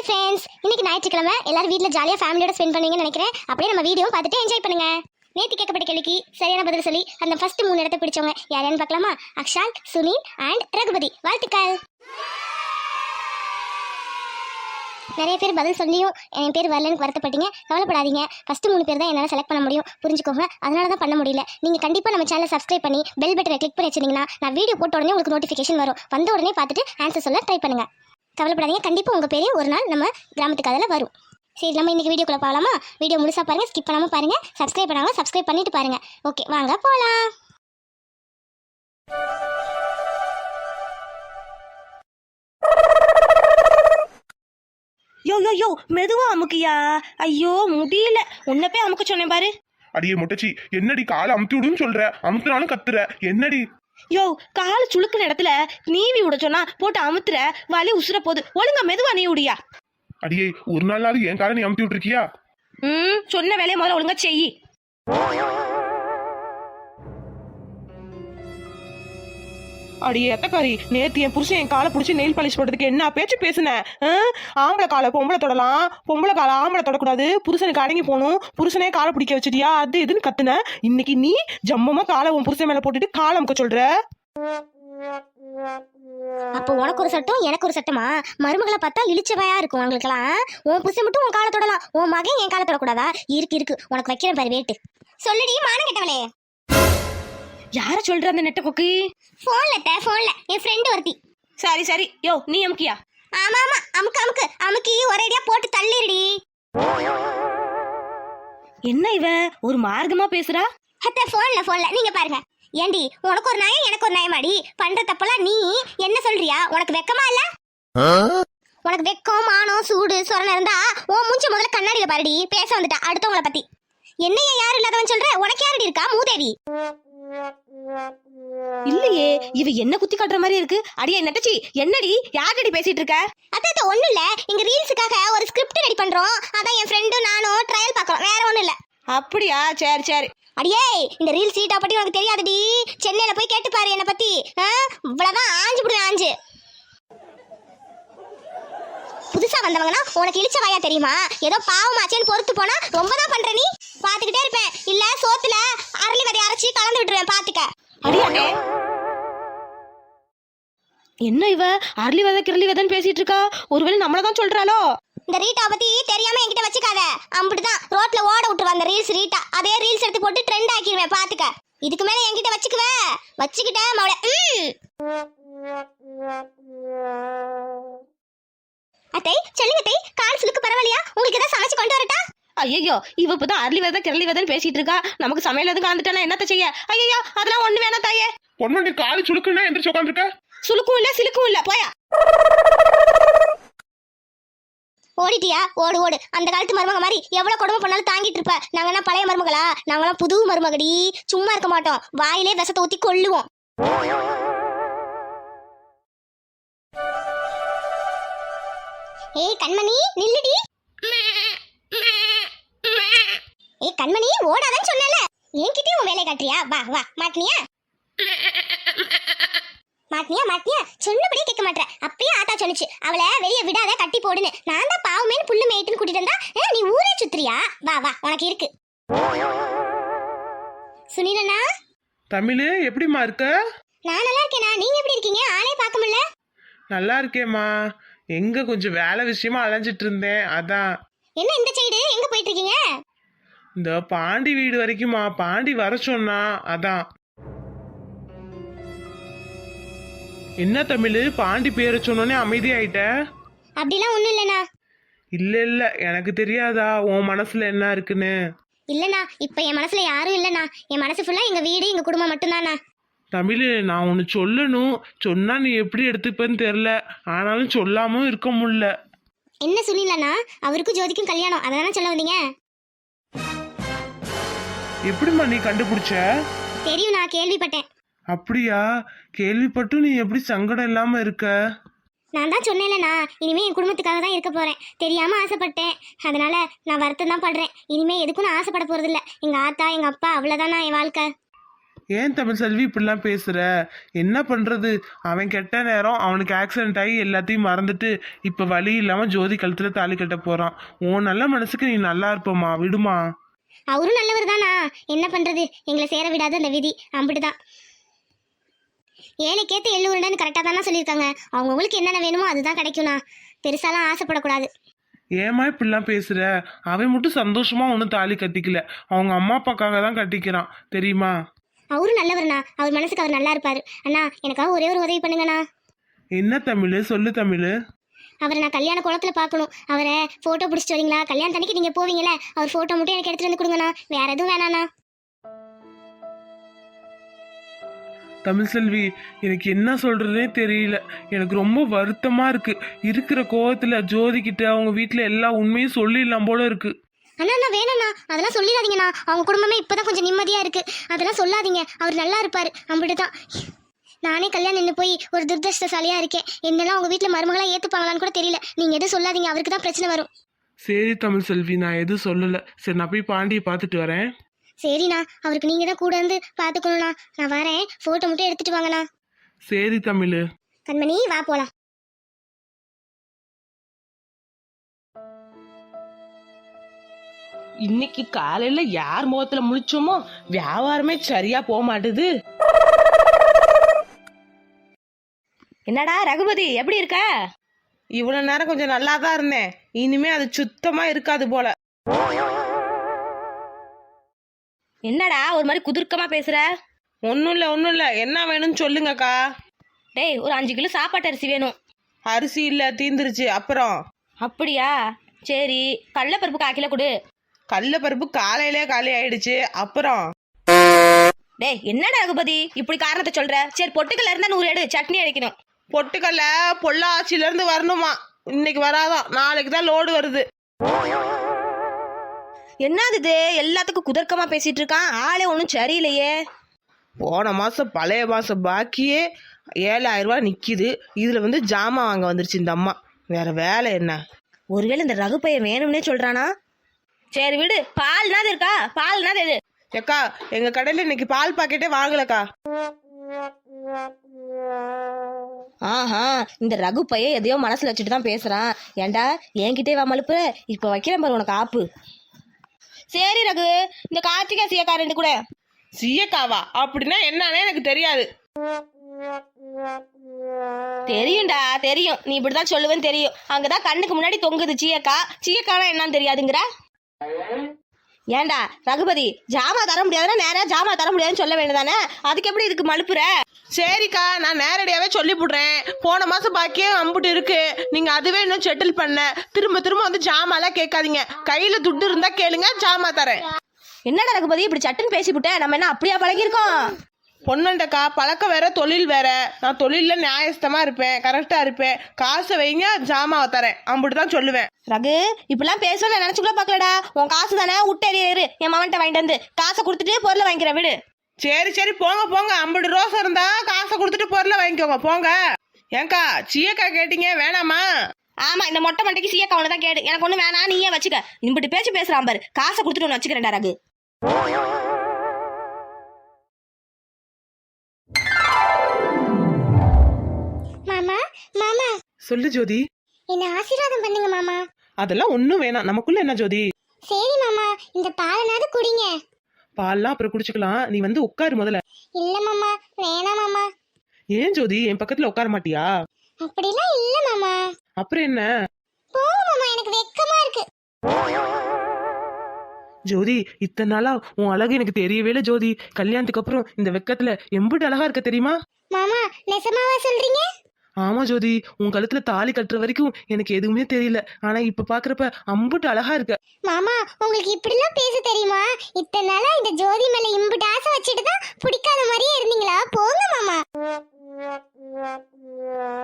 Hi friends இன்னைக்கு ஞாயிற்றுக்கிழமை. எல்லாரும் வீட்டில் ஜாலியாக ஃபேமிலியோட ஸ்பெண்ட் பண்ணுவீங்கன்னு நினைக்கிறேன். அப்படியே நம்ம வீடியோ பார்த்துட்டு என்ஜாய் பண்ணுங்க. நேற்று கேட்கப்பட்ட கேள்விக்கு சரியான பதில் சொல்லி அந்த ஃபர்ஸ்ட் மூணு இடத்த பிடிச்சவங்க யார் யாருன்னு பார்க்கலாமா? அக்ஷாந்த் சுனில் அண்ட் ரகுபதி. வாழ்த்துக்கள். நிறைய பேர் பதில் சொல்லியும் என் பேர் வரலன்னு வருத்தப்பட்டீங்க. கவலைப்படாதீங்க. ஃபர்ஸ்ட் மூணு பேர் தான் என்னால் செலக்ட் பண்ண முடியும். புரிஞ்சுக்கோங்க. அதனால தான் பண்ண முடியல. நீங்கள் கண்டிப்பாக நம்ம சேனலை சப்ஸ்கிரைப் பண்ணி பெல் பட்டனை கிளிக் பண்ணி வச்சிருந்தீங்கன்னா நான் வீடியோ போட்ட உடனே உங்களுக்கு நோட்டிஃபிகேஷன் வரும். வந்த உடனே பார்த்துட்டு ஆன்சர் சொல்ல ட்ரை பண்ணுங்க. கவலைப்படாதீங்க. கண்டிப்பாக உங்கள் பேரே ஒரு நாள் நம்ம கிராமத்துக்கு அதில் வரும். சரி நம்ம இன்னைக்கு வீடியோக்குள்ள போகலாமா வீடியோ முழுசா பாருங்க ஸ்கிப் பண்ணாமல் பாருங்க சப்ஸ்கிரைப் பண்ணாமல் சப்ஸ்கிரைப் பண்ணிட்டு பாருங்க. ஓகே வாங்க போகலாம் யோ யோ யோ மெதுவா அமுக்கியா? ஐயோ முடியல. உன்னை போய் அமுக்க சொன்னேன் பாரு. அடியே முட்டச்சி என்னடி காலை அமுத்தி விடுன்னு சொல்ற? அமுத்துனாலும் கத்துற. என்னடி? யோ கால் சுளுக்குன இடத்துல நீவி விட சொன்னா போட்டு அமுத்துற வலி உசுர போகுது ஒழுங்கா மெதுவா நீ விடியா. அடியே ஒரு நாளாவது என் காலை நீ அமுத்தி விட்டுருக்கியா? ம் சொன்ன வேலையை முதல்ல ஒழுங்கா செய் அடி எத்தக்காரி. நேத்து என் புருஷன் என் காலை பிடிச்சி நெயில் பாலிஷ் போடுறதுக்கு என்ன பேச்சு பேசுனேன் ஆம்பளை காலை பொம்பளை தொடலாம். பொம்பளை காலை ஆம்பளை தொடக்கூடாது. புருஷனுக்கு அடங்கி போகணும். புருஷனே காலை பிடிக்க வச்சிட்டியா? அது இதுன்னு கத்துன. இன்னைக்கு நீ ஜம்மமா காலை உன் புருஷன் மேல போட்டுட்டு காலை அமுக்க சொல்ற? அப்போ உனக்கு ஒரு சட்டம் எனக்கு ஒரு சட்டமா? மருமகளை பார்த்தா இழிச்சவையா இருக்கும் உங்களுக்கெல்லாம் உன் புருஷன் மட்டும் உன் காலை தொடலாம். உன் மகன் என் காலை தொடக்கூடாதா? இருக்கு இருக்கு. உனக்கு வைக்கிறேன் பாரு வேட்டு சொல்லடி மானம் கெட்டவளே. யார சொல்ற அந்த நெட்ட கொக்கு? ஃபோன்ல த ஃபோன்ல என் ஃப்ரெண்டு ஒருத்தி. சரி சரி. யோ நீ அமுக்கியா? ஆமா ஆமா. அமுக்கு அமுக்கு. அமுக்கி ஒரேடியா போட்டு தள்ளிடுடி என்ன இவ? ஒரு மார்க்கமா பேசுறா? அத்த ஃபோன்ல ஃபோன்ல நீங்க பாருங்க. ஏண்டி உனக்கு ஒரு நியாயம் எனக்கு ஒரு நியாயமாடி பண்ற தப்பெல்லாம் நீ என்ன சொல்றியா? உனக்கு வெக்கமா இல்ல? உனக்கு வெக்கம் மானம் சூடு சொரணை இருந்தா உன் மூஞ்ச முதல்ல கண்ணாடியில பாருடி. பேச வந்துட்டா. அடுத்தவங்கள பத்தி. என்னைய யாரு இல்லாதவன் சொல்ற? உனக்கு யாருடி இருக்கா? மூதேவி. இல்லையே இவ என்ன குத்தி காட்டுற மாதிரி இருக்கு? அடியே நெட்டச்சி என்னடி? யார்கிட்ட பேசிட்டு இருக்க அத்த ஒண்ணு இல்ல. இங்க ரீல்ஸுக்காக ஒரு ஸ்கிரிப்ட் ரெடி பண்றோம். அதான் என் ஃப்ரெண்டும் நானும் ட்ரையல் பார்க்கறோம். வேற ஒண்ணும் இல்ல. அப்படியா? சரி சரி. அடியே இந்த ரீல் சீட்டா பத்தி உனக்கு தெரியாதுடி. சென்னையில போய் கேட்டு பாரு என்ன பத்தி? இவ்வளவுதான் ஆஞ்சு விடுவேன் ஆஞ்சு. புதுசா வந்தவங்கன்னா உனக்கு இழிச்ச வாயா தெரியுமா? ஏதோ பாவமாச்சேன்னு பொறுத்து போனா ரொம்ப தான் என்ன இவ? அரளி விதை கிரளி விதைன்னு பேசிட்டு இருக்கா ஒருவேளை நம்மள தான் சொல்றாளோ? இந்த ரீட்டா பத்தி தெரியாம என்கிட்ட வச்சுக்காத. அம்பிட்டுதான் ரோட்ல ஓட விட்டுருவா அந்த ரீல்ஸ் ரீட்டா. அதே ரீல்ஸ் எடுத்து போட்டு ட்ரெண்ட் ஆக்கிடுவேன் பாத்துக்க. இதுக்கு மேல என்கிட்ட வச்சுக்குவ. வச்சுக்கிட்ட மவள அத்தை சொல்லுங்க அத்தை. கால் சுளுக்கு பரவாயில்லையா? உங்களுக்கு ஏதாவது சமைச்சு கொண்டு வரட்டா? ஐயோ இவ இப்பதான் அரளி விதை கிரளி விதைன்னு பேசிட்டு இருக்கா நமக்கு சமையல் எதுவும் கலந்துட்டானா என்னத்த செய்ய? ஐயோ அதெல்லாம் ஒண்ணு வேணாம் தாயே. பொன்மணி காலு சுழுக்குன்னா எந்திரிச்சு உட்காந்துருக்க? சுளுக்கும் இல்ல சிலுக்கும் இல்ல போயா. ஓடிட்டியா? ஓடு ஓடு. அந்த காலத்து மருமக மாதிரி எவ்வளவு கொடுமை பண்ணாலும் தாங்கிட்டு இருப்ப. நாங்க என்ன பழைய மருமகளா? நாங்களாம் புது மருமகடி. சும்மா இருக்க மாட்டோம். வாயிலே விஷத்தை ஊத்தி கொள்ளுவோம் ஏய் கண்மணி நில்லுடி. ஏய் கண்மணி ஓடாதன்னு சொன்னல என்கிட்டயே உன் வேலையை காட்டுறியா? வா வா. மாட்டினியா? மாட்டினியா மாட்டினியா? சொன்னபடியே கேட்க மாட்டேன் அப்பயே ஆத்தா சொன்னுச்சு. அவளை வெளியே விடாத கட்டி போடுன்னு. நான் தான் பாவமேன்னு புல்லு மேய்ட்டுன்னு கூட்டிட்டு வந்தா நீ ஊரே சுத்துறியா? வா வா உனக்கு இருக்கு. சுனிலண்ணா? தமிழ் எப்படிம்மா இருக்க? நான் நல்லா இருக்கேனா நீங்க எப்படி இருக்கீங்க? ஆளே பார்க்க முடியல. நல்லா இருக்கேம்மா. எங்க கொஞ்சம் வேலை விஷயமா அலைஞ்சிட்டு இருந்தேன். அதான். என்ன இந்த சைடு? எங்க போயிட்டு இருக்கீங்க? இந்த பாண்டி வீடு வரைக்குமா பாண்டி வர சொன்னா. அதான். என்ன தமிழ்? பாண்டி பேரை சொன்னோன்னே அமைதியாயிட்ட? அப்படிலாம் ஒண்ணும் இல்லண்ணா. இல்ல இல்ல. எனக்கு தெரியாதா? உன் மனசுல என்ன இருக்குன்னு? இல்லண்ணா. இப்ப என் மனசுல யாரும் இல்லண்ணா. என் மனசு ஃபுல்லா எங்க வீடு எங்க குடும்பம் மட்டும்தாண்ணா. தமிழ் நான் ஒன்று சொல்லணும். சொன்னா நீ எப்படி எடுத்துப்பேன்னு தெரில ஆனாலும் சொல்லாம இருக்க முடியல. என்ன சுனிலண்ணா அவருக்கும் ஜோதிக்கும் கல்யாணம். அதனால சொல்ல வந்தீங்க. எப்படிம்மா நீ கண்டுபிடிச்ச? தெரியும் நான் கேள்விப்பட்டேன். அப்படியா? கேள்விப்பட்டும் நீ எப்படி சங்கடம் இல்லாம இருக்க? நான் தான் சொன்னேன்லண்ணா. இனிமே என் குடும்பத்துக்காக தான் இருக்க போறேன். தெரியாம ஆசைப்பட்டேன். அதனால நான் வருத்தம் தான் படுறேன். இனிமே எதுக்கும் நான் ஆசைப்பட போறதில்ல. எங்க ஆத்தா எங்க அப்பா அவ்வளவுதானா என் வாழ்க்கை. ஏன் தமிழ் செல்வி இப்படிலாம் பேசுற? என்ன பண்றது? அவன் கெட்ட நேரம் அவனுக்கு ஆக்சிடென்ட் ஆகி எல்லாத்தையும் மறந்துட்டு இப்ப வழி இல்லாம ஜோதி கழுத்துல தாலி கட்ட போறான். உன் நல்ல மனசுக்கு நீ நல்லா இருப்பமா? விடுமா? அவரும் நல்லவர் தானா என்ன பண்றது? எங்களை சேர விடாத அந்த விதி. அம்பிட்டுதான். ஏழைக்கேத்த எள்ளூருடான்னு கரெக்டாக தானே சொல்லியிருக்காங்க. அவங்கவுங்களுக்கு என்னென்ன வேணுமோ அதுதான் கிடைக்கும்ண்ணா. பெருசாலாம் ஆசைப்படக்கூடாது. ஏமா இப்படிலாம் பேசுற? அவன் மட்டும் சந்தோஷமா ஒன்றும் தாலி கட்டிக்கல. அவங்க அம்மா அப்பாக்காக தான் கட்டிக்கிறான். தெரியுமா? அவரும் நல்லவர்ண்ணா. அவர் மனசுக்கு அவர் நல்லா இருப்பாரு. அண்ணா எனக்காக ஒரே ஒரு உதவி பண்ணுங்கண்ணா. என்ன தமிழ்? சொல்லு தமிழ். அவரை நான் கல்யாண குளத்துல பார்க்கணும். அவரை ஃபோட்டோ பிடிச்சிட்டு வரீங்களா? கல்யாணத்தன்னைக்கு நீங்கள் போவீங்களே அவர் ஃபோட்டோ மட்டும் எனக்கு எடுத்துட்டு வந்து கொடுங்கண்ணா. வேற எதுவும் வேணாண்ணா. தமிழ் செல்வி எனக்கு என்ன சொல்றதுனே தெரியல. எனக்கு ரொம்ப வருத்தமா இருக்கு. இருக்கிற கோவத்துல ஜோதி கிட்ட அவங்க வீட்ல எல்லா உண்மையும் சொல்லிடலாம் போல இருக்கு. அண்ணா வேணாண்ணா. அதெல்லாம் சொல்லிடாதீங்கண்ணா. அவங்க குடும்பமே இப்போதான் கொஞ்சம் நிம்மதியாக இருக்கு. அதெல்லாம் சொல்லாதீங்க. அவர் நல்லா இருப்பார். அம்பிட்டு தான் நானே கல்யாணம் நின்று போய் ஒரு துர்தஷ்டசாலியா இருக்கேன். என்னெல்லாம் உங்க வீட்டில் மருமகளா ஏற்றுப்பாங்களான்னு கூட தெரியல. நீங்கள் எதுவும் சொல்லாதீங்க. அவருக்கு தான் பிரச்சனை வரும். சரி தமிழ் செல்வி நான் எதுவும் சொல்லல. சரி நான் போய் பாண்டியை பார்த்துட்டு வரேன். சரிண்ணா அவருக்கு நீங்கள் தான் கூட இருந்து பார்த்துக்கணுண்ணா நான் வரேன் ஃபோட்டோ மட்டும் எடுத்துட்டு வாங்கண்ணா. சரி தமிழ். கண்மணி வா போலாம். இன்னைக்கு காலையில யார் முகத்துல முழிச்சோமோ வியாபாரமே சரியா போக மாட்டுது. என்னடா ரகுபதி எப்படி இருக்க? இவ்வளவு நேரம் கொஞ்சம் நல்லா தான் இருந்தேன். இனிமே அது சுத்தமா இருக்காது போல. என்னடா ஒரு மாதிரி குதுர்க்கமா பேசுற? ஒன்றும் இல்லை ஒன்றும் இல்லை. என்ன வேணும்னு சொல்லுங்கக்கா. டேய் ஒரு அஞ்சு கிலோ சாப்பாட்டு அரிசி வேணும். அரிசி இல்லை தீந்துருச்சு. அப்புறம்? அப்படியா? சரி கடலைப்பருப்பு கால் கிலோ கொடு. கடலப்பருப்பு காலையிலே காலி ஆயிடுச்சு. அப்புறம்? டேய் என்னடா ரகுபதி? இப்படி காரணத்தை சொல்ற? சரி பொட்டுக்கல்ல இருந்தா நூறு எடு. சட்னி அரைக்கணும். பொட்டுக்கல்ல பொள்ளாச்சில இருந்து வரணுமா. இன்னைக்கு வராதான். நாளைக்கு தான் லோடு வருது. என்னது இது? எல்லாத்துக்கும் குதர்க்கமா பேசிட்டு இருக்கான். ஆளே ஒன்றும் சரியில்லையே. போன மாசம் பழைய மாசம் பாக்கியே ஏழாயிரம் நிக்குது. இதுல வந்து ஜாமான் வாங்க வந்துருச்சு இந்த அம்மா. வேற வேலை என்ன? ஒருவேளை இந்த ரகு பையன் வேணும்னே சொல்றானா? சரி விடு பால்னாது இருக்கா? பால்னாது எது ஏக்கா எங்க கடையில இன்னைக்கு பால் பாக்கெட்டே வாங்கலக்கா. ஆஹா இந்த ரகு பையன் எதையோ மனசுல வச்சுட்டு தான் பேசுறான். ஏன்டா என்கிட்டே வா இப்போ வைக்கிறேன் பாரு உனக்கு ஆப்பு. சரி ரகு இந்த கார்த்திகா சியக்கா ரெண்டு கூட. சீயக்காவா? அப்படின்னா என்னன்னே எனக்கு தெரியாது. தெரியும்டா தெரியும். நீ இப்படிதான் சொல்லுவேன்னு தெரியும். அங்கதான் கண்ணுக்கு முன்னாடி தொங்குது சீயக்கா. சீயக்கானா என்னன்னு தெரியாதுங்கிற? ஏன்டா ரகுபதி ஜாமா தர முடியாதுன்னா நேரா ஜாமா தர முடியாதுன்னு சொல்ல வேண்டியதானே அதுக்கு எப்படி இதுக்கு மலுப்புற சரிக்கா நான் நேரடியாவே சொல்லி போடுறேன் போன மாசம் பாக்கியே அம்புட்டு இருக்கு. நீங்க அதுவே இன்னும் செட்டில் பண்ண. திரும்ப திரும்ப வந்து ஜாமாலாம் கேட்காதீங்க. கையில துட்டு இருந்தா கேளுங்க ஜாமா தரேன். என்னடா ரகுபதி இப்படி சட்டுன்னு பேசிவிட்ட நம்ம என்ன அப்படியா பழகிருக்கோம் பொண்ணுண்டக்கா பழக்கம் வேற தொழில் வேற. நான் தொழில்ல நியாயஸ்தமா இருப்பேன் கரெக்டா இருப்பேன். காசை வைங்க ஜாமாவை தரேன். அம்புட்டு தான் சொல்லுவேன். ரகு இப்படிலாம் பேசுவேன் நான் பார்க்கலடா. உன் காசு தானே விட்டேறியாரு என் மவன்ட்ட வாங்கிட்டு வந்து. காசை கொடுத்துட்டு பொருளை வாங்கிக்கிறேன் விடு. சரி சரி போங்க போங்க. ஐம்பது ரோஸ் இருந்தா காசை கொடுத்துட்டு பொருளை வாங்கிக்கோங்க. போங்க. ஏங்கா சீயக்கா கேட்டீங்க வேணாமா? ஆமா இந்த மொட்டை மண்டைக்கு சீயக்கா ஒன்று தான் கேடு. எனக்கு ஒன்று வேணாம் நீயே வச்சுக்க. இப்படி பேச்சு பேசுறான் பாரு. காசை கொடுத்துட்டு ஒன்று வச்சுக்கிறேன்டா ரகு. சொல்லு ஜோதி. என்ன ஆசீர்வாதம் பண்ணுங்க மாமா. அதெல்லாம் ஒன்றும் வேணாம். நமக்குள்ள என்ன ஜோதி? சரி மாமா. இந்த பாலனாவது குடிங்க. பால்லாம் அப்புறம் குடிச்சுக்கலாம். நீ வந்து உட்காரு முதல்ல. இல்ல மாமா. வேணாம் மாமா. ஏன் ஜோதி? என் பக்கத்துல உட்கார மாட்டியா? அப்படிலாம் இல்ல மாமா. அப்புறம் என்ன? போங்க மாமா. எனக்கு வெக்கமா இருக்கு. ஜோதி இத்தனை நாளா உன் அழகு எனக்கு தெரியவே இல்லை ஜோதி. கல்யாணத்துக்கு அப்புறம் இந்த வெக்கத்துல எம்பிட்டு அழகா இருக்க தெரியுமா? மாமா நெசமாவா சொல்றீங்க? ஆமா ஜோதி உன் கழுத்துல தாலி கட்டுற வரைக்கும் எனக்கு எதுவுமே தெரியல. ஆனா இப்ப பாக்குறப்ப அம்புட்டு அழகா இருக்க. மாமா உங்களுக்கு இப்படிலாம் பேச தெரியுமா? இத்தனை நாளா இந்த ஜோதி மேல இம்புட்டு ஆசை வச்சுட்டு தான் பிடிக்காத மாதிரியே இருந்தீங்களா? போங்க மாமா.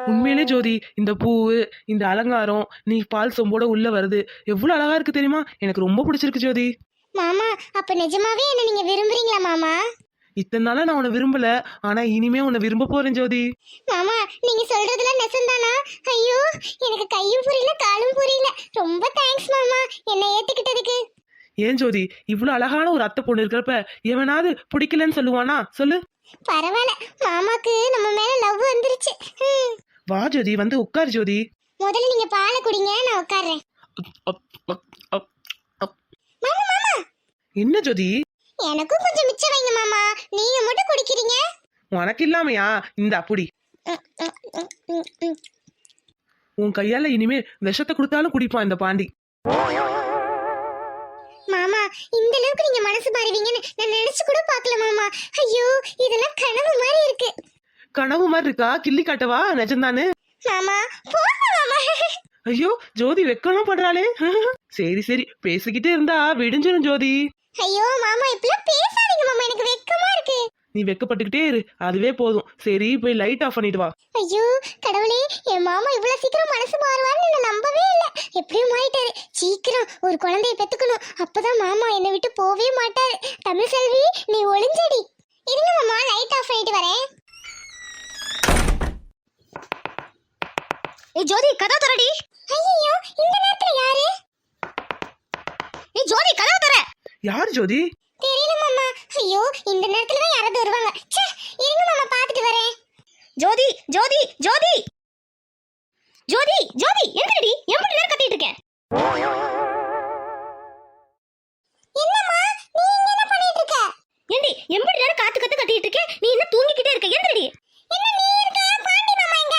உண்மையிலே ஜோதி இந்த பூவு இந்த அலங்காரம் நீ பால் சொம்போட உள்ள வருது. எவ்வளவு அழகா இருக்கு தெரியுமா? எனக்கு ரொம்ப பிடிச்சிருக்கு ஜோதி. மாமா அப்ப நிஜமாவே என்ன நீங்க விரும்புறீங்களா மாமா? இத்தனை நாளா நான் உன்னை விரும்பல. ஆனா இனிமே உன்னை விரும்ப போறேன் ஜோதி. மாமா நீங்க சொல்றதெல்லாம் நெசந்தானா ஐயோ எனக்கு கையும் புரியல காலும் புரியல. ரொம்ப தேங்க்ஸ் மாமா. என்னை ஏத்துக்கிட்டதுக்கு. ஏன் ஜோதி? இவ்வளவு அழகான ஒரு அத்தை பொண்ணு இருக்கிறப்ப எவனாவது பிடிக்கலன்னு சொல்லுவானா? சொல்லு. பரவாயில்ல. மாமாக்கு நம்ம மேல லவ் வந்துருச்சு. ம். வா ஜோதி. வந்து உட்கார் ஜோதி. முதல்ல நீங்க பாலை குடிங்க நான் உட்கார்றேன். மாமா மாமா. என்ன ஜோதி? எனக்கும் கொஞ்சம் மிச்சம் வைங்க மாமா. நீங்க மட்டும் குடிக்கிறீங்க. உனக்கு இல்லாமையா இந்த அப்படி. உன் கையால இனிமே விஷத்தை கொடுத்தாலும் குடிப்பான் இந்த பாண்டி. மாமா இந்த அளவுக்கு நீங்க மனசு மாறுவீங்கன்னு நான் நினைச்சு கூட பார்க்கல மாமா. ஐயோ இதெல்லாம் கனவு மாதிரி இருக்கு. கனவு மாதிரி இருக்கா? கிள்ளி காட்டவா? நிஜம்தானே? மாமா போங்க மாமா. ஐயோ ஜோதி வெக்கணும் பண்றாளே. சரி சரி பேசிக்கிட்டே இருந்தா விடிஞ்சிரும் ஜோதி. ஐயோ மாமா இப்பெல்லாம் பேசாதீங்க மாமா. எனக்கு வெக்கமா இருக்கு. நீ வெக்கப்பட்டுக்கிட்டே இரு. அதுவே போதும். சரி போய் லைட் ஆஃப் பண்ணிட்டு வா. ஐயோ கடவுளே என் மாமா இவ்வளவு சீக்கிரம் மனசு மாறுவார்னு நான் நம்பவே இல்லை. எப்படியும் மாறிட்டாரு. சீக்கிரம் ஒரு குழந்தைய பெத்துக்கணும். அப்பதான் மாமா என்னை விட்டு போவே மாட்டாரு. தமிழ் செல்வி நீ ஒளிஞ்சடி. இருங்க மாமா லைட் ஆஃப் பண்ணிட்டு வரேன். ஏய் ஜோதி கதவு தரடி ஐயோ இந்த நேரத்துல யாரு? ஏய் ஜோதி கதவு தர யார் ஜோதி? தெரியல மாமா. ஐயோ இந்த நேரத்துல தான் யாராவது வருவாங்க. ச்சே இருங்க மாமா பார்த்துட்டு வரேன். ஜோதி ஜோதி ஜோதி! ஜோதி ஜோதி எங்கடி எம்படி நேரம் கத்திட்டு இருக்கேன் என்னம்மா நீ இங்க என்ன பண்ணிட்டு இருக்க? ஏண்டி எம்படி நேரம் காத்து கத்து கத்திட்டு இருக்கேன் நீ என்ன தூங்கிக்கிட்டே இருக்க. எந்திரடி. என்ன நீ இருக்க? பாண்டி மாமா எங்க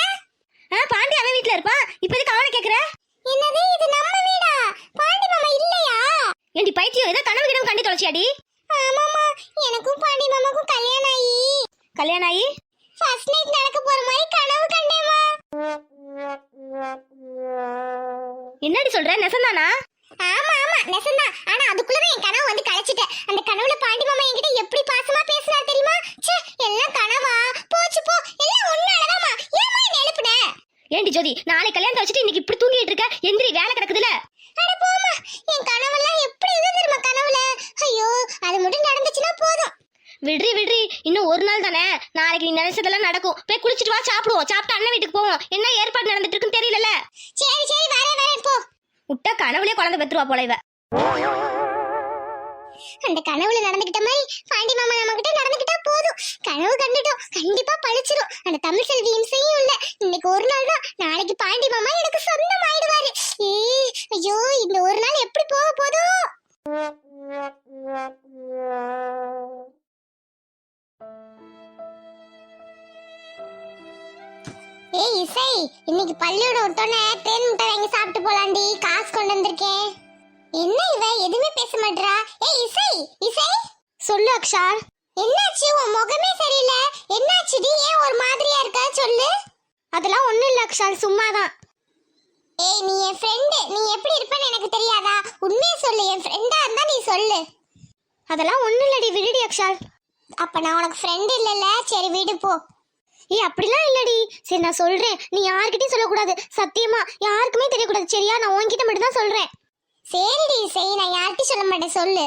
ஆ பாண்டி அவன் வீட்ல இருப்பான் இப்போ எதுக்கு அவனை கேக்குற? என்னது இது நம்ம வீடா? பாண்டி மாமா இல்லையா? ஏண்டி பைத்தியம் ஏதோ கனவு கிடவு கண்டி தொலைச்சியாடி? ஆமாமா எனக்கும் பாண்டி மாமாக்கும் கல்யாணம் ஆகி கல்யாணம் ஆகி ஃபர்ஸ்ட் நைட் நடக்க போற மாதிரி கனவு கண்டேமா என்னடி சொல்ற நெசந்தானா? ஆமா ஆமா நெசந்தான் ஆனா அதுக்குள்ளவே என் கனவு வந்து கலைச்சிட்டேன் அந்த கனவுல பாண்டி மாமா என்கிட்ட எப்படி பாசமா பேசுறாரு தெரியுமா? ச்சே எல்லாம் கனவா? போச்சு போ. எல்லாம் ஒன்னாலதாமா ஏமா என்ன எழுப்புன? ஏண்டி ஜோதி நாளை கல்யாணத்தை வச்சுட்டு இன்னைக்கு இப்படி தூங்கிட்டு இருக்க? எந்திரி வேலை கிடக்குதுல. அட போமா என் கனவெல்லாம் எப்படி இருக்கு தெரியுமா கனவுல? ஐயோ அது மட்டும் நடந்துச்சுன்னா போதும். விடுறி விடுறி இன்னும் ஒரு நாள் தானே? நாளைக்கு நீ நினைச்சதெல்லாம் நடக்கும். போய் குளிச்சிட்டு வா சாப்பிடுவோம். சாப்பிட்டு அண்ணன் வீட்டுக்கு போவோம். என்ன ஏற்பாடு நடந்துட்டு இருக்குன்னு தெரியலல சரி சரி வரேன் வரேன் போ. விட்டா கனவுலயே குழந்தை பெத்துருவா போல இவ. அந்த கனவுல நடந்துகிட்ட மாதிரி பாண்டி மாமா நம்ம கிட்ட நடந்துகிட்டா போதும். கனவு கண்டுட்டோம். கண்டிப்பா பழிச்சிரும். அந்த தமிழ் செல்வி இம்சையும் இல்ல. இன்னைக்கு ஒரு நாள் தான் நாளைக்கு பாண்டி மாமா எனக்கு சொந்தம் ஆயிடுவாரு ஏய், ஐயோ இந்த ஒரு நாள் எப்படி போக போதோ? ஏய் இசை இன்னைக்கு பள்ளியோட ஒருத்தோனே தேன் முட்டை வாங்கி சாப்பிட்டு போலாண்டி காசு கொண்டு வந்திருக்கேன். என்ன இவ? எதுவுமே பேச மாட்டா ஏய் இசை இசை. சொல்லு அக்ஷார் என்னாச்சு? உன் முகமே சரியில்லை. என்னாச்சுடி? ஏன் ஒரு மாதிரியா இருக்க? சொல்லு. அதெல்லாம் ஒண்ணும் இல்ல அக்ஷார் சும்மாதான். ஏய் நீ என் ஃப்ரெண்டு நீ எப்படி இருப்பேன்னு எனக்கு தெரியாதா? உண்மையை சொல்லு. என் ஃப்ரெண்டா இருந்தா நீ சொல்லு. அதெல்லாம் ஒன்றும் இல்லடி விடுடி அக்ஷார் அப்ப நான் உனக்கு ஃப்ரெண்ட் இல்லைல்ல? சரி விடு போ. ஏய் அப்படிலாம் இல்லடி. சரி நான் சொல்றேன். நீ யார்கிட்டயும் சொல்லக்கூடாது. சத்தியமா யாருக்குமே தெரியக்கூடாது. சரியா நான் உன்கிட்ட மட்டும் தான் சொல்றேன். சரிடி சரி நான் யார்கிட்டயும் சொல்ல மாட்டேன். சொல்லு.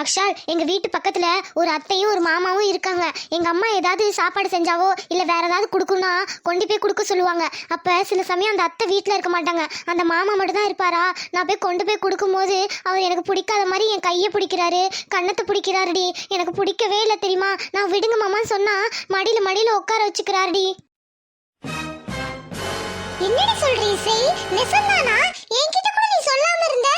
அக்ஷால் எங்க வீட்டு பக்கத்துல ஒரு அத்தையும் ஒரு மாமாவும் இருக்காங்க. எங்க அம்மா ஏதாவது சாப்பாடு செஞ்சாவோ இல்ல வேற ஏதாவது கொடுக்கணும்னா கொண்டு போய் கொடுக்க சொல்லுவாங்க. அப்ப சில சமயம் அந்த அத்தை வீட்டில் இருக்க மாட்டாங்க. அந்த மாமா மட்டும் தான் இருப்பாரா? நான் போய் கொண்டு போய் கொடுக்கும்போது அவர் எனக்கு பிடிக்காத மாதிரி என் கையை பிடிக்கிறாரு கண்ணத்தை பிடிக்கிறாருடி. எனக்கு பிடிக்கவே இல்லை தெரியுமா? நான் விடுங்க மாமான்னு சொன்னா மடியில மடியில உட்கார வச்சுக்கிறாருடி. என்னடி சொல்றீ செய் நெசந்தானா? என்கிட்ட கூட நீ சொல்லாம இருந்த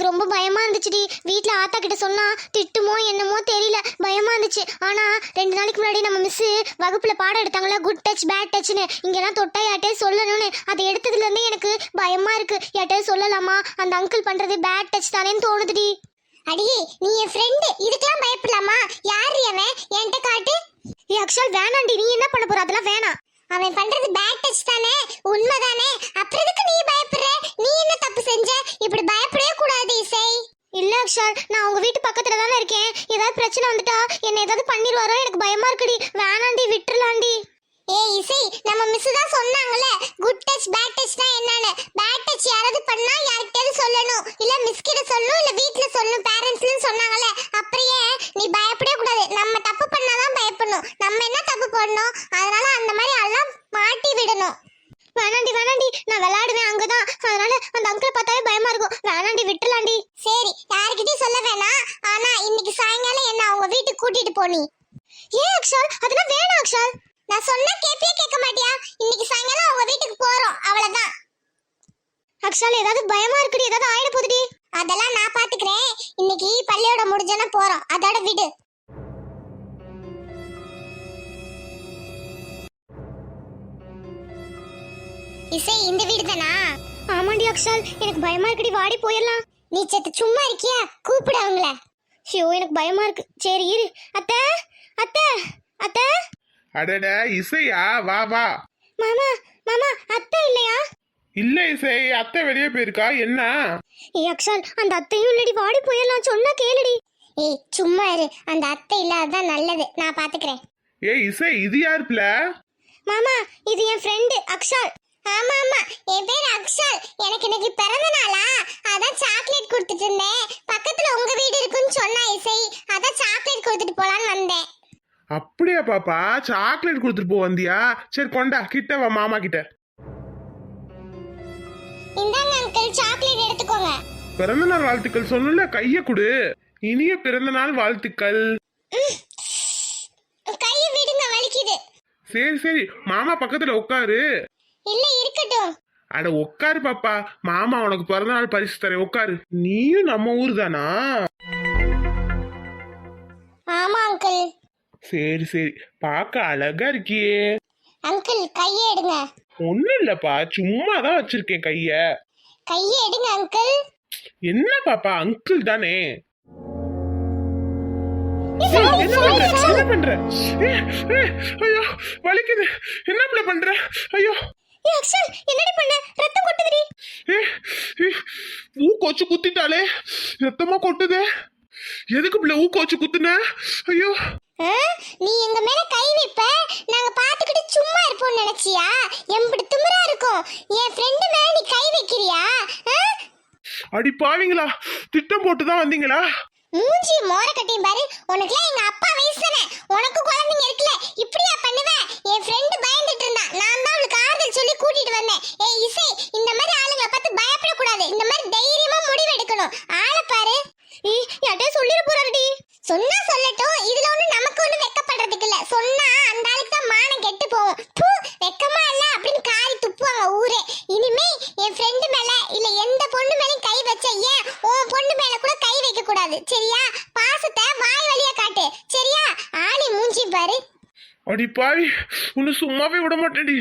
எனக்கு ரொம்ப பயமா இருந்துச்சுடி. வீட்டில் ஆத்தா கிட்ட சொன்னா திட்டுமோ என்னமோ தெரியல. பயமா இருந்துச்சு. ஆனா ரெண்டு நாளைக்கு முன்னாடி நம்ம மிஸ் வகுப்புல பாடம் எடுத்தாங்களா? குட் டச் பேட் டச்னு இங்கெல்லாம் தொட்டா யார்ட்டே சொல்லணும்னு. அதை எடுத்ததுல இருந்தே எனக்கு பயமா இருக்கு. யார்ட்டே சொல்லலாமா? அந்த அங்கிள் பண்றது பேட் டச் தானேன்னு தோணுதுடி. அடியே நீ என் ஃப்ரெண்டு இதுக்கெல்லாம் பயப்படலாமா? யார் அவன்? என்கிட்ட காட்டு. ஏ அக்ஷால் வேணாண்டி நீ என்ன பண்ண போற? அதெல்லாம் வேணாம். அவன் பண்றது பேட் டச் தானே? உண்மைதானே? அப்புறம் எதுக்கு நீ பயப்படுற? நீ என்ன தப்பு செஞ்ச? இப்படி பயப்படவே கூடாது இசை. இல்ல அக்ஷால் நான் உங்க வீட்டு பக்கத்துல தானே இருக்கேன். ஏதாவது பிரச்சனை வந்துட்டா என்ன ஏதாவது பண்ணிடுவாரோ? எனக்கு பயமா இருக்குடி. வேணாண்டி விட்டுலாண்டி ஏய் இசை நம்ம மிஸ் தான் சொன்னாங்கல குட் டச் பேட் டச்னா என்னன்னு. பேட் டச் யாராவது பண்ணா யார்கிட்டயாவது சொல்லணும். இல்ல மிஸ் கிட்ட சொல்லணும் இல்ல வீட்ல சொல்லணும் பேரண்ட்ஸ்ல சொன்னாங்கல அப்படியே நீ பயப்படவே கூடாது. நம்ம தப்பு பண்ணாதான் பயப்படணும். நம்ம என்ன தப்பு பண்ணோம்? அதனால அந்த மாதிரி எல்லாம் மாட்டி விடணும். வேணாண்டி வேணாண்டி. நான் விளையாடுவேன் அங்கதான். அதனால அந்த அங்கிளை பார்த்தாவே பயமா இருக்கும். வேணாண்டி விட்டுலாண்டி சரி யாருக்கிட்டயும் சொல்ல வேணாம். ஆனா இன்னைக்கு சாயங்காலம் என்ன அவங்க வீட்டுக்கு கூட்டிட்டு போனி ஏன் அக்ஷால்? அதெல்லாம் வேணாம் அக்ஷால். நான் சொன்னா கேப்பியே கேட்க மாட்டியா? இன்னைக்கு சாயங்காலம் அவங்க வீட்டுக்கு போறோம். அவ்வளவுதான். அக்ஷால் ஏதாவது பயமா இருக்குடி? ஏதாவது ஆயிட போகுதுடி? அதெல்லாம் நான் பாத்துக்கிறேன். இன்னைக்கு பள்ளியோட முடிஞ்சோன்னா போறோம். அதோட விடு. இசை இந்த வீடு தானா? ஆமாண்டி அக்ஷால் எனக்கு பயமா இருக்குடி. வாடி போயிடலாம். நீ செத்து சும்மா இருக்கியா? கூப்பிடு அவங்கள. ஐயோ எனக்கு பயமா இருக்கு. சரி இரு. அத்தை அத்தை அத்தை. அடட இசையா? வா வா. மாமா மாமா அத்தை இல்லையா? இல்ல இசை. அத்தை வெளியே போயிருக்கா? என்ன? ஏய் அக்ஷால் அந்த அத்தையும் இல்லடி வாடி போயிடலாம் சொன்னா கேளுடி. ஏய் சும்மா இரு. அந்த அத்தை இல்லாததான் நல்லது. நான் பாத்துக்கிறேன். ஏ இசை இது யார் பிள்ள மாமா இது என் ஃப்ரெண்டு அக்ஷால். ஆமா ஆமா. என் பேர் அக்ஷால். எனக்கு இன்னைக்கு பிறந்த நாளா? அதான் சாக்லேட் கொடுத்துட்டு இருந்தேன். பக்கத்துல உங்க வீடு இருக்குன்னு சொன்னா இசை. அதான் சாக்லேட் கொடுத்துட்டு போலான்னு வந்தேன். அப்படியா பாப்பா? சாக்லேட் கொடுத்துட்டு போ வந்தியா? சரி கொண்டா கிட்ட வா மாமா கிட்ட. இந்தாங்க அங்கிள் சாக்லேட் எடுத்துக்கோங்க. பிறந்த நாள் வாழ்த்துக்கள் சொல்லல கைய கொடு. இனிய பிறந்த நாள் வாழ்த்துக்கள் கையை விடுங்க வலிக்குது. சரி சரி மாமா பக்கத்துல உட்காரு. இல்ல இருக்கட்டும். அட உட்காரு பாப்பா. மாமா உனக்கு பிறந்த நாள் பரிசு தரேன் உட்காரு. நீயும் நம்ம ஊர் தானா சரி சரி. பார்க்க அழகா இருக்கியே. அங்கிள் கையை எடுங்க. ஒண்ணும் இல்லப்பா சும்மா தான் வச்சிருக்கேன் கைய. கையை எடுங்க அங்கிள். என்ன பாப்பா அங்கிள் தானே? என்ன பண்ற? என்ன பண்ற? ஏ, ஏ, ஐயோ வலிக்குது. என்ன பிள்ளை பண்ற? ஐயோ. ஏய் அக்ஷால் என்னடி பண்ண? ரத்தம் கொட்டுதுடி. ஏ, ஏ, ஊக்கு வச்சு குத்திட்டாலே ரத்தமா கொட்டுதே. எதுக்கு பிள்ளை ஊக்கு வச்சு குத்துன? ஐயோ? நீ எங்க மேல கை வைப்ப? நாங்க பாத்துக்கிட்டு சும்மா இருப்போம்னு நினைச்சியா? எம்படி திமிரா இருக்கும். என் ஃப்ரெண்டு மேல நீ கை வைக்கிறியா? அடி பாவீங்களா திட்டம் போட்டு தான் வந்தீங்களா? மூஞ்சி மோர கட்டியும் பாரு. உனக்குலாம் எங்க அப்பா வயசு தானே. உனக்கு குழந்தைங்க இருக்குல்ல. இப்படியா பண்ணுவ? என் ஃப்ரெண்டு பயந்துட்டு இருந்தான் நான் தான் அவளுக்கு ஆறுதல் சொல்லி கூட்டிட்டு வந்தேன். ஏய் இசை இந்த மாதிரி ஆளுங்களை பார்த்து பயப்படக்கூடாது. இந்த மாதிரி தைரியமா முடிவு எடுக்கணும் ஆளை பாரு. யார்கிட்ட சொல்லிட போறாருடி. சொன்னா சொல்லட்டும். இதுல ஒண்ணு நமக்கு ஒண்ணு வெக்கப்படுறதுக்கு இல்ல. சொன்னா அந்த ஆளுக்கு தான் மானம் கெட்டு போகும். பூ வெக்கமா இல்ல அப்படின்னு காரி துப்புவாங்க ஊரே. இனிமே என் ஃப்ரெண்டு மேல இல்ல எந்த பொண்ணு மேலயும் கை வச்ச ஏன் உன் பொண்ணு மேல கூட கை வைக்க கூடாது. சரியா? பாசத்தை வாய் வழியா காட்டு. சரியா? ஆணி மூஞ்சி பாரு. அடி பாவி உன்னை சும்மாவே விட மாட்டேன்டி.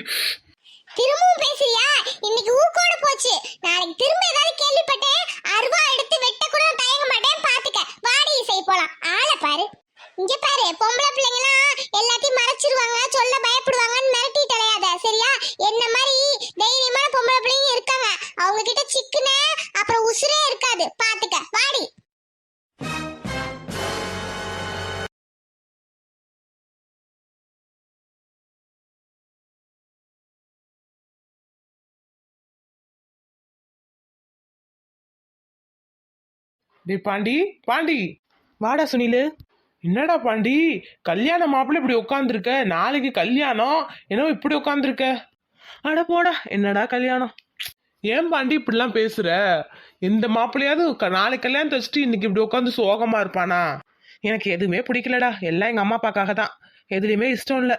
திரும்பவும் பேசுறியா? இன்னைக்கு ஊக்கோட போச்சு. நாளைக்கு திரும்ப ஏதாவது கேள்விப்பட்டேன் அருவா எடுத்து வெட்ட கூட தயங்க மாட்டேன். பாத்துக்க. வாடி இசை போலாம். ஆளை பாரு. இங்க பாரு பொம்பளை பிள்ளைங்களாம் எல்லாத்தையும் மறைச்சிருவாங்க சொல்ல பயப்படுவாங்கன்னு மிரட்டி தலையாத சரியா? என்ன மாதிரி தைரியமான பொம்பளை பிள்ளைங்க இருக்காங்க. அவங்க கிட்ட சிக்குன அப்புறம் உசுரே இருக்காது. பாத்துக்க. வாடி. டேய் பாண்டி பாண்டி. வாடா சுனிலு. என்னடா பாண்டி கல்யாண மாப்பிள்ள இப்படி உட்காந்துருக்க நாளைக்கு கல்யாணம். என்னவோ இப்படி உட்காந்துருக்க அட போடா என்னடா கல்யாணம்? ஏன் பாண்டி இப்படிலாம் பேசுற? எந்த மாப்பிள்ளையாவது நாளைக்கு கல்யாணத்தை வச்சுட்டு இன்னைக்கு இப்படி உட்காந்து சோகமா இருப்பானா? எனக்கு எதுவுமே பிடிக்கலடா. எல்லாம் எங்க அம்மா அப்பாக்காக தான். எதுலையுமே இஷ்டம் இல்லை.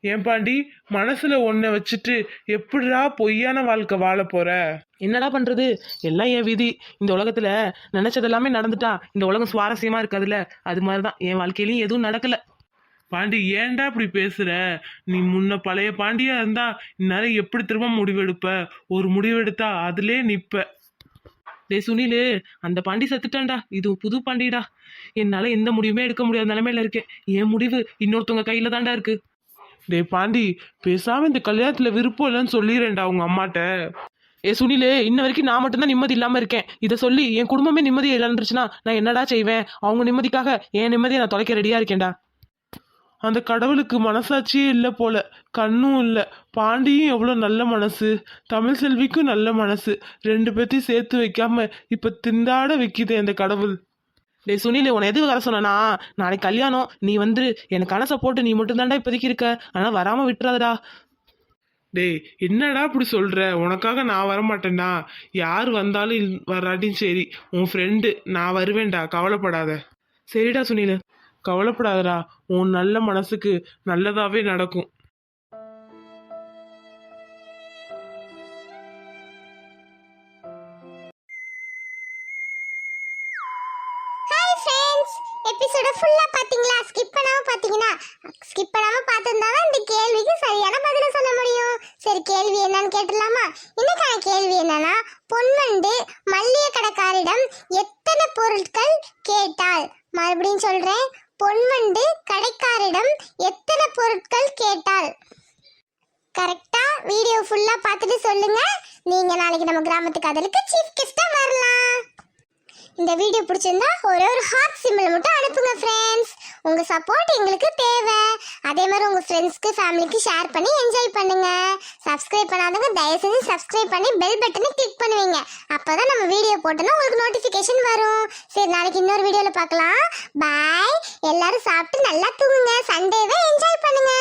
ஏன் பாண்டி மனசுல ஒன்ன வச்சுட்டு எப்படிடா பொய்யான வாழ்க்கை வாழ போற? என்னடா பண்றது? எல்லாம் என் விதி. இந்த உலகத்துல நினைச்சது எல்லாமே நடந்துட்டா. இந்த உலகம் சுவாரஸ்யமா இருக்காதுல்ல? அது மாதிரிதான். என் வாழ்க்கையிலயும் எதுவும் நடக்கல. பாண்டி ஏன்டா இப்படி பேசுற? நீ முன்ன பழைய பாண்டியா இருந்தா இந்நேரம் எப்படி திரும்ப முடிவெடுப்ப? ஒரு முடிவெடுத்தா அதுலயே நிப்ப. டேய் சுனிலு அந்த பாண்டி செத்துட்டான்டா. இது புது பாண்டிடா. என்னால எந்த முடிவுமே எடுக்க முடியாத நிலைமையில இருக்கேன். என் முடிவு இன்னொருத்தவங்க கையில தான்டா இருக்கு. டேய் பாண்டி பேசாம இந்த கல்யாணத்துல விருப்பம் இல்லைன்னு சொல்லிடுறேன்டா உங்க அம்மாட்ட. ஏ சுனிலு இன்ன வரைக்கும் நான் மட்டும்தான் நிம்மதி இல்லாமல் இருக்கேன். இதை சொல்லி என் குடும்பமே நிம்மதி இழந்துருச்சுன்னா நான் என்னடா செய்வேன்? அவங்க நிம்மதிக்காக என் நிம்மதியை நான் தொலைக்க ரெடியாக இருக்கேன்டா. அந்த கடவுளுக்கு மனசாட்சியே இல்லை போல கண்ணும் இல்லை. பாண்டியும் எவ்வளோ நல்ல மனசு. தமிழ் செல்விக்கும் நல்ல மனசு. ரெண்டு பேர்த்தையும் சேர்த்து வைக்காம இப்போ திண்டாட வைக்குதே அந்த கடவுள். டே சுனில் உன்னை எதுக்கு வர சொன்னா நாளைக்கு கல்யாணம். நீ வந்து எனக்கு கணசை போட்டு நீ மட்டும் தான்டா இப்போதைக்கு இருக்க. ஆனால் வராமல் விட்டுறாதடா. டேய் என்னடா இப்படி சொல்கிற உனக்காக நான் வரமாட்டேன்டா. யார் வந்தாலும் இல்- வராட்டியும் சரி. உன் ஃப்ரெண்டு நான் வருவேன்டா. கவலைப்படாத. சரிடா சுனில். கவலைப்படாதடா. உன் நல்ல மனசுக்கு நல்லதாகவே நடக்கும். மறுபடியும் சொல்றேன்? பொன்வண்டு கடைக்காரிடம் எத்தனை பொருட்கள் கேட்டாள்? கரெக்டாக வீடியோ ஃபுல்லாக பார்த்துட்டு சொல்லுங்க. நீங்கள் நாளைக்கு நம்ம கிராமத்து காதலுக்கு சீஃப் கெஸ்ட்டாக வரலாம். இந்த வீடியோ பிடிச்சிருந்தா ஒரே ஒரு ஹார்ட் சிம்பிள் மட்டும் அனுப்புங்க ஃப்ரெண்ட்ஸ் உங்க சப்போர்ட் எங்களுக்கு தேவை. அதே மாதிரி உங்க ஃப்ரெண்ட்ஸ்க்கு ஃபேமிலிக்கு ஷேர் பண்ணி என்ஜாய் பண்ணுங்க. சப்ஸ்கிரைப் பண்ணாதவங்க தயவு செஞ்சு சப்ஸ்கிரைப் பண்ணி பெல் பட்டனை கிளிக் பண்ணுவீங்க. அப்பதான் நம்ம வீடியோ போட்டோன்னா உங்களுக்கு நோட்டிஃபிகேஷன் வரும். சரி நாளைக்கு இன்னொரு வீடியோல பார்க்கலாம். பாய் எல்லாரும் சாப்பிட்டு நல்லா தூங்குங்க. சண்டேவே என்ஜாய் பண்ணுங்க.